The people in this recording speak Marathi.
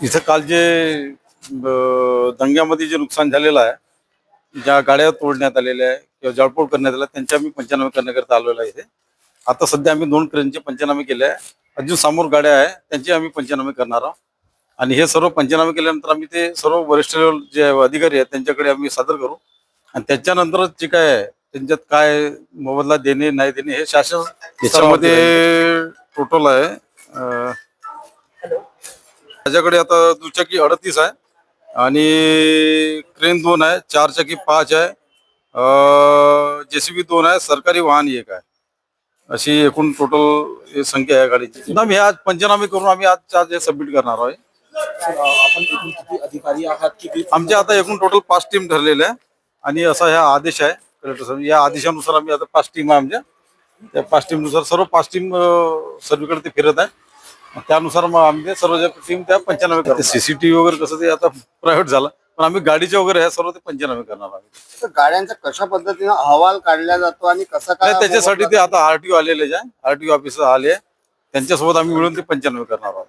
इथं काल जे दंग्यामध्ये जे नुकसान झालेलं आहे ज्या गाड्या तोडण्यात आलेल्या आहे किंवा जळपोळ करण्यात आल्या त्यांचे आम्ही पंचनामे करण्याकरता आलेलो आहे इथे. आता सध्या आम्ही दोन क्रेनचे पंचनामे केले आहे. अजून समोर गाड्या आहे त्यांचे आम्ही पंचनामे करणार आहोत. आणि हे सर्व पंचनामे केल्यानंतर आम्ही ते सर्व वरिष्ठ लेवल जे अधिकारी आहेत त्यांच्याकडे आम्ही सादर करू. आणि त्याच्यानंतरच जे काय आहे, त्यांच्यात काय मोबदला देणे नाही देणे हे शासन त्याच्यामध्ये टोटल आहे. माझ्याकडे आता दुचाकी अडतीस आहे आणि क्रेन दोन आहे चार चाकी पाच आहे. जेसीबी दोन आहे सरकारी वाहन एक आहे. अशी एकूण टोटल संख्या आहे गाडीची. ना मी आज पंचनामे करून आम्ही आज आज सबमिट करणार आहे आपण एकूण किती अधिकारी आहात किती आमच्या आता एकूण टोटल पाच टीम ठरलेल्या आहे. आणि असा हा आदेश आहे कलेक्टर साहेब. या आदेशानुसार आम्ही आता पाच टीम आहे आमच्या. त्या पाच टीमनुसार सर्व पाच टीम सर्वीकडे ते फिरत आहे. त्यानुसार मग आम्ही सर्व टीम त्या पंचनामे करतो सीसीटीव्ही वगैरे कसं ते आता प्रायव्हेट झालं. पण आम्ही गाडीचे वगैरे आहे सर्व ते पंचनामे करणार आम्ही तर गाड्यांचा कशा पद्धतीने अहवाल काढला जातो आणि कसा काय नाही त्याच्यासाठी ते आता आरटीओ आलेले आहे आरटीओ ऑफिसर आले त्यांच्यासोबत आम्ही मिळून ते पंचनामे करणार आहोत.